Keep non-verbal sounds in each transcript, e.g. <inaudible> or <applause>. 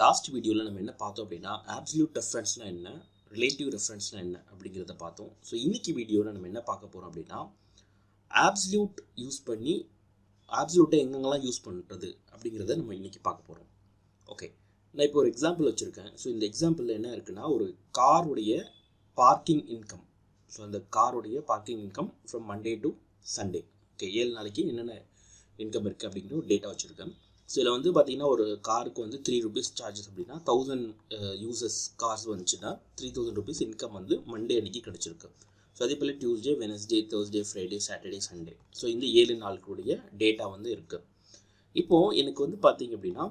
Last வீடியோவில் நம்ம என்ன பார்த்தோம் அப்படின்னா ஆப்சல்யூட் ரெஃபரன்ஸ்னால் என்ன ரிலேட்டிவ் ரெஃபரன்ஸ்னால் என்ன அப்படிங்கிறத பார்த்தோம். ஸோ இன்றைக்கி வீடியோவில் நம்ம என்ன பார்க்க போகிறோம் அப்படின்னா ஆப்சல்யூட் யூஸ் பண்ணி ஆப்சல்யூட்டை எங்கெங்கெல்லாம் யூஸ் பண்ணுறது அப்படிங்கிறத நம்ம இன்னைக்கு பார்க்க போகிறோம் ஓகே நான் இப்போ ஒரு எக்ஸாம்பிள் வச்சுருக்கேன். ஸோ இந்த எக்ஸாம்பிளில் என்ன இருக்குன்னா ஒரு காருடைய பார்க்கிங் இன்கம் ஸோ அந்த காருடைய parking income from Monday to Sunday okay ஏழு நாளைக்கு என்னென்ன இன்கம் இருக்குது அப்படிங்கிற ஒரு டேட்டா வச்சுருக்கேன். ஸோ இதில் வந்து பார்த்தீங்கன்னா ஒரு காருக்கு வந்து த்ரீ ருபீஸ் சார்ஜஸ் அப்படின்னா தௌசண்ட் யூசஸ் கார்ஸ் வந்துச்சுன்னா த்ரீ தௌசண்ட் ருபீஸ் இன்கம் வந்து மண்டே அன்னைக்கு கிடச்சிருக்கு. ஸோ அதே போல் Tuesday Wednesday Thursday Friday Saturday Sunday so இந்த ஏழு நாளுக்குடைய டேட்டா வந்து இருக்குது இப்போது எனக்கு வந்து பார்த்தீங்க அப்படின்னா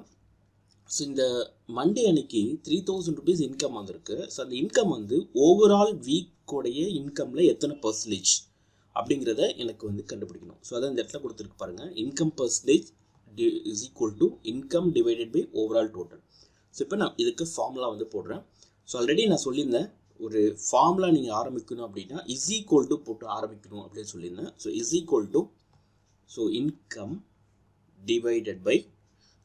ஸோ இந்த மண்டே அன்னைக்கு த்ரீ தௌசண்ட் ருபீஸ் இன்கம் வந்திருக்கு. ஸோ அந்த இன்கம் வந்து ஓவரால் வீக்கோடைய இன்கமில் எத்தனை பர்சன்டேஜ் அப்படிங்கிறத எனக்கு வந்து கண்டுபிடிக்கணும். ஸோ அதான் இந்த இடத்துல கொடுத்துருக்கு பாருங்கள் income percentage is equal to income divided by overall total so இப்போ நான் இதுக்கு ஃபார்முலா வந்து போடுறேன். ஸோ ஆல்ரெடி நான் சொல்லியிருந்தேன் ஒரு ஃபார்முலா நீங்கள் ஆரம்பிக்கணும் அப்படின்னா இஸ் ஈக்குவல் டு போட்டு ஆரம்பிக்கணும் அப்படின்னு சொல்லியிருந்தேன். So is equal to so income divided by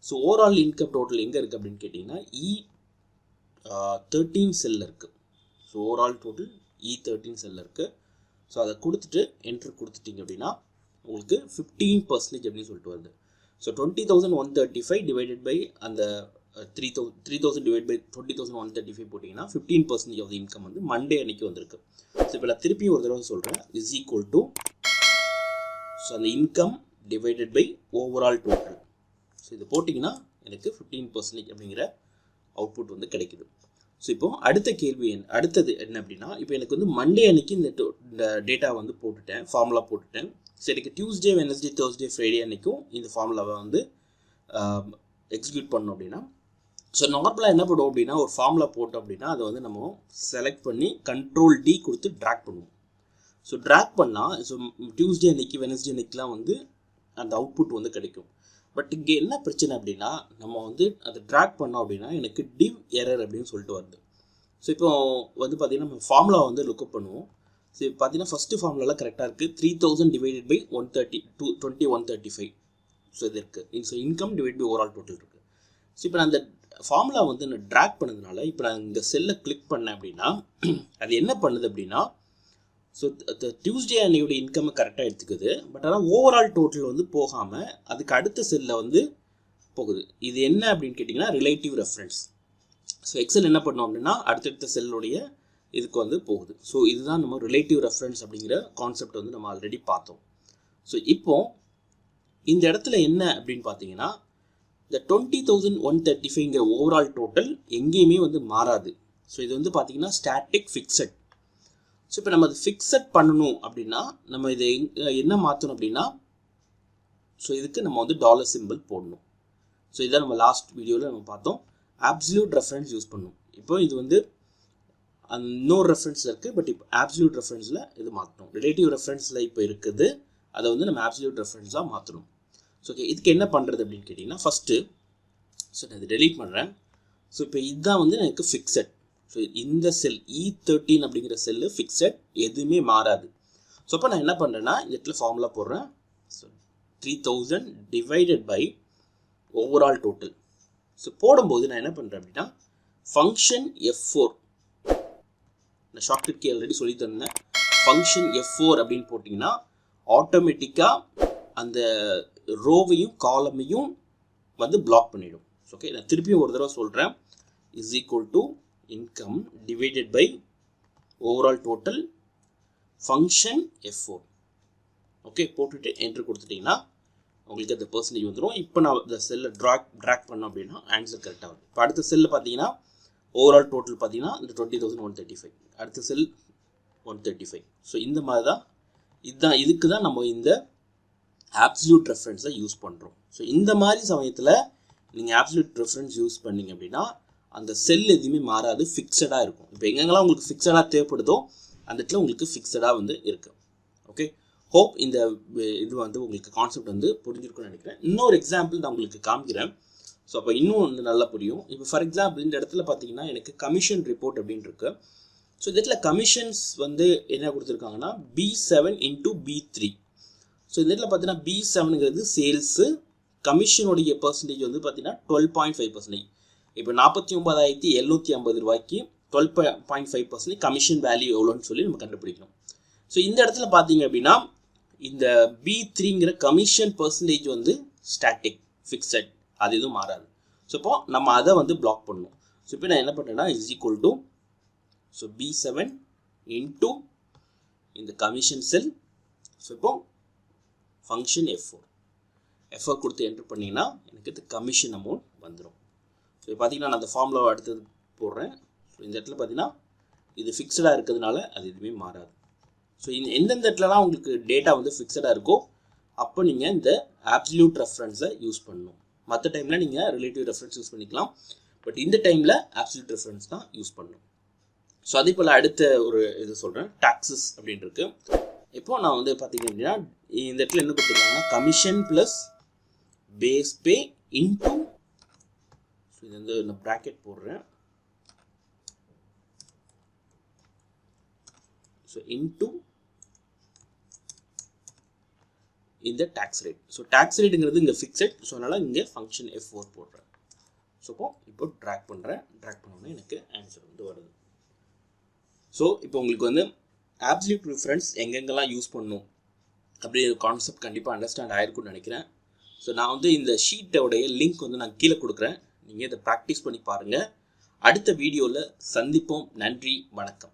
so overall income total எங்கே இருக்குது அப்படின்னு கேட்டிங்கன்னா இ தேர்ட்டீன் செல்லில் இருக்குது so overall total E thirteen செல்லில் இருக்குது ஸோ அதை கொடுத்துட்டு என்ட்ரு கொடுத்துட்டிங்க அப்படின்னா உங்களுக்கு ஃபிஃப்டீன் பர்சன்டேஜ் அப்படின்னு சொல்லிட்டு வருது. So twenty thousand one thirty five divided by அந்த three thou three thousand divide by twenty thousand one thirty five போட்டிங்கன்னா ஃபிஃப்டீன் பர்சன்டேஜ் ஆஃப் இன்கம் வந்து மண்டே அன்னைக்கு வந்திருக்கு. ஸோ இப்போ நான் திருப்பி ஒரு தடவை சொல்கிறேன் இஸ் ஈக்குவல் டு ஸோ அந்த income divided by overall total so இது போட்டிங்கன்னா எனக்கு ஃபிஃப்டீன் பர்சன்டேஜ் அப்படிங்கிற அவுட்புட் வந்து கிடைக்குது. ஸோ இப்போ அடுத்த கேள்வி என் அடுத்தது என்ன அப்படின்னா இப்போ எனக்கு வந்து மண்டே அன்னைக்கு இந்த இந்த டேட்டா வந்து போட்டுட்டேன் ஃபார்முலா போட்டுட்டேன். ஸோ எனக்கு டியூஸ்டே வெனஸ்டே தேர்ஸ்டே ஃப்ரைடே அன்றைக்கும் இந்த ஃபார்முலாவை வந்து எக்ஸிக்யூட் பண்ணோம் அப்படின்னா. ஸோ நார்மலாக என்ன பண்ணுவோம் அப்படின்னா ஒரு ஃபார்முலா போட்டோம் அப்படின்னா அதை வந்து நம்ம செலக்ட் பண்ணி கண்ட்ரோல் டி கொடுத்து ட்ராக் பண்ணுவோம். ஸோ ட்ராக் பண்ணால் ஸோ டியூஸ்டே அன்னைக்கு வெனஸ்டே அன்னைக்கெலாம் வந்து அந்த அவுட்புட் வந்து கிடைக்கும். பட் இங்கே என்ன பிரச்சனை அப்படின்னா நம்ம வந்து அதை ட்ராக் பண்ணோம் அப்படின்னா எனக்கு டிவ் எரர் அப்படின்னு சொல்லிட்டு வருது. ஸோ இப்போ வந்து பார்த்திங்கன்னா நம்ம ஃபார்முலா வந்து லுக்கப் பண்ணுவோம். ஸோ பார்த்தீங்கன்னா ஃபஸ்ட்டு ஃபார்முலாலாம் கரெக்டாக இருக்குது three thousand divided by one thirty two twenty one thirty five so இது இருக்குது so income divide by overall total இருக்குது ஸோ இப்போ நான் அந்த ஃபார்முலா வந்து நான் ட்ராக் பண்ணதுனால இப்போ நான் இந்த செல்லை கிளிக் பண்ணேன் அப்படின்னா <clears throat> அது என்ன பண்ணுது அப்படின்னா ஸோ டியூஸ்டே அன்னையோட இன்கம் கரெக்டாக எடுத்துக்குது. பட் ஆனால் ஓவரால் டோட்டல் வந்து போகாமல் அதுக்கு அடுத்த செல்லில் வந்து போகுது. இது என்ன அப்படின்னு கேட்டிங்கன்னா ரிலேட்டிவ் ரெஃபரன்ஸ் ஸோ எக்ஸல் என்ன பண்ணோம் அப்படின்னா அடுத்தடுத்த செல்லுடைய இதுக்கு வந்து போகுது. ஸோ இதுதான் நம்ம ரிலேட்டிவ் ரெஃபரன்ஸ் அப்படிங்கிற கான்செப்ட் வந்து நம்ம ஆல்ரெடி பார்த்தோம். ஸோ இப்போ இந்த இடத்துல என்ன அப்படின்னு பார்த்தீங்கன்னா இந்த டுவெண்ட்டி தௌசண்ட் ஒன் தேர்ட்டி ஃபைவ்ங்கிற ஓவரால் டோட்டல் எங்கேயுமே வந்து மாறாது. ஸோ இது வந்து பார்த்தீங்கன்னா ஸ்டாட்டிக் ஃபிக்ஸட் ஸோ இப்போ நம்ம அது ஃபிக்ஸட் பண்ணணும் அப்படின்னா நம்ம இதை என்ன மாற்றணும் அப்படின்னா ஸோ இதுக்கு நம்ம வந்து டாலர் சிம்பிள் போடணும். ஸோ இதான் நம்ம லாஸ்ட் வீடியோவில் நம்ம பார்த்தோம். ஆப்சல்யூட் ரெஃபரன்ஸ் யூஸ் பண்ணணும். இப்போ இது வந்து இன்னொரு ரெஃபரன்ஸ் இருக்குது பட் இப்போ ஆப்சல்யூட் ரெஃபரன்ஸில் இது மாற்றணும் ரிலேட்டிவ் ரெஃபரன்ஸில் இப்போ இருக்குது அதை வந்து நம்ம ஆப்சல்யூட் ரெஃபரன்ஸாக மாற்றணும் ஸோ ஓகே இதுக்கு என்ன பண்ணுறது அப்படின்னு கேட்டிங்கன்னா ஃபஸ்ட்டு ஸோ நான் இது டெலீட் பண்ணுறேன் ஸோ இப்போ இதுதான் வந்து எனக்கு ஃபிக்ஸட் ஸோ இந்த செல் இ தேர்ட்டின் அப்படிங்கிற செல்லு ஃபிக்ஸட் எதுவுமே மாறாது. ஸோ அப்போ நான் என்ன பண்ணுறேன்னா இந்த இடத்துல ஃபார்முலா போடுறேன். So three thousand divided by overall total so போடும்போது நான் என்ன பண்ணுறேன் அப்படின்னா ஃபங்க்ஷன் எஃப் ஃபோர் நான் ஷார்ட்கட் கே ஆல்ரெடி சொல்லி தந்தேன் ஃபங்க்ஷன் எஃப் ஃபோர் அப்படின்னு போட்டிங்கன்னா ஆட்டோமேட்டிக்காக அந்த ரோவையும் காலமையும் வந்து பிளாக் பண்ணிடும். ஓகே நான் திருப்பியும் ஒரு தடவை சொல்கிறேன் is equal to income divided by overall total function F four okay போட்டுட்டு என்ட்ரு கொடுத்துட்டிங்கன்னா உங்களுக்கு அந்த பர்சன்டேஜ் வந்துடும் இப்போ நான் இந்த செல்லை ட்ராக் ட்ராக் பண்ணோம் அப்படின்னா ஆன்சர் கரெக்டாக வரும். இப்போ அடுத்த செல்லில் பார்த்தீங்கன்னா ஓவரால் டோட்டல் பார்த்தீங்கன்னா இந்த twenty thousand one thirty five அடுத்த cell one thirty five so இந்த மாதிரி தான் இதுதான் இதுக்கு தான் நம்ம இந்த ஆப்சல்யூட் ரெஃபரன்ஸை யூஸ் பண்ணுறோம் ஸோ இந்த மாதிரி சமயத்தில் நீங்கள் ஆப்சல்யூட் ரெஃபரன்ஸ் யூஸ் பண்ணிங்க அப்படின்னா அந்த செல் எதுவுமே மாறாது ஃபிக்ஸடாக இருக்கும். இப்போ எங்கெங்கெல்லாம் உங்களுக்கு ஃபிக்ஸடாக தேவைப்படுதோ அந்த இடத்துல உங்களுக்கு ஃபிக்ஸடாக வந்து இருக்குது ஓகே ஹோப் இந்த இது வந்து உங்களுக்கு கான்செப்ட் வந்து புரிஞ்சிருக்கும்னு நினைக்கிறேன். இன்னொரு எக்ஸாம்பிள் நான் உங்களுக்கு காமிக்கிறேன். ஸோ அப்போ இன்னும் வந்து நல்லா புரியும். இப்போ ஃபார் எக்ஸாம்பிள் இந்த இடத்துல பார்த்தீங்கன்னா எனக்கு கமிஷன் ரிப்போர்ட் அப்படின்னு இருக்கு. ஸோ இந்த இடத்துல கமிஷன்ஸ் வந்து என்ன கொடுத்துருக்காங்கன்னா B seven into B three so இந்த இடத்துல பார்த்தீங்கன்னா பி செவனுங்கிறது சேல்ஸு கமிஷனுடைய பர்சன்டேஜ் வந்து பார்த்தீங்கன்னா டுவெல் பாயிண்ட் ஃபைவ் பர்சன்டேஜ் இப்போ நாற்பத்தி ஒன்பதாயிரத்தி எழுநூற்றி ஐம்பது ரூபாய்க்கு twelve point five percentage commission value எவ்வளோன்னு சொல்லி நம்ம கண்டுபிடிக்கணும். ஸோ இந்த இடத்துல பார்த்தீங்க அப்படின்னா இந்த பி த்ரீங்கிற கமிஷன் பர்சன்டேஜ் வந்து ஸ்டாட்டிக் ஃபிக்ஸட் அது எதுவும் மாறாது. ஸோ இப்போ நம்ம அதை வந்து பிளாக் பண்ணணும். ஸோ இப்போ நான் என்ன பண்ணுறேன்னா is equal to so B seven into இந்த கமிஷன் செல் ஸோ இப்போ ஃபங்க்ஷன் எஃப் ஃபோர் எஃப்ஓ கொடுத்து என்ட்ரு பண்ணிங்கன்னா எனக்கு இது கமிஷன் அமௌண்ட் வந்துடும் ஸோ பார்த்தீங்கன்னா நான் அந்த ஃபார்மில் அடுத்தது போடுறேன். ஸோ இந்த இடத்துல பார்த்தீங்கன்னா இது ஃபிக்ஸடாக இருக்கிறதுனால அது எதுவுமே மாறாது. ஸோ இந்த எந்தெந்த இடத்துலலாம் உங்களுக்கு டேட்டா வந்து ஃபிக்ஸடாக இருக்கோ அப்போ நீங்கள் இந்த ஆப்சல்யூட் ரெஃபரன்ஸை யூஸ் பண்ணணும். மற்ற டைமில் நீங்கள் ரிலேட்டிவ் ரெஃபரன்ஸ் யூஸ் பண்ணிக்கலாம். பட் இந்த டைமில் ஆப்சல்யூட் ரெஃபரன்ஸ் தான் யூஸ் பண்ணணும். ஸோ அதே போல் அடுத்த ஒரு இது சொல்கிறேன் டாக்ஸஸ் அப்படின்னு இப்போது இப்போ நான் வந்து பார்த்தீங்க அப்படின்னா இந்த இடத்துல என்ன கொடுத்துருக்காங்கன்னா commission plus base pay into so இது வந்து நான் ப்ராக்கெட் போடுறேன். ஸோ இன்டூ இந்த டேக்ஸ் ரேட் ஸோ டேக்ஸ் ரேட்டுங்கிறது இங்கே ஃபிக்ஸட் ஸோ அதனால் இங்கே ஃபங்க்ஷன் எஃப் ஃபோர் போடுறேன். ஸோ இப்போ இப்போ ட்ராக் பண்ணுறேன் ட்ராக் பண்ணோன்னே எனக்கு ஆன்சர் வந்து வருது. ஸோ இப்போ உங்களுக்கு வந்து ஆப்சல்யூட் ப்ரிஃபரன்ஸ் எங்கெங்கெல்லாம் யூஸ் பண்ணும்? அப்படிங்கிற கான்செப்ட் கண்டிப்பாக அண்டர்ஸ்டாண்ட் ஆயிருக்கும்னு நினைக்கிறேன். ஸோ நான் வந்து இந்த ஷீட்டோடைய லிங்க் வந்து நான் கீழே கொடுக்குறேன். நீங்கள் இதை ப்ராக்டிஸ் பண்ணி பாருங்கள் அடுத்த வீடியோவில் சந்திப்போம். நன்றி. வணக்கம்.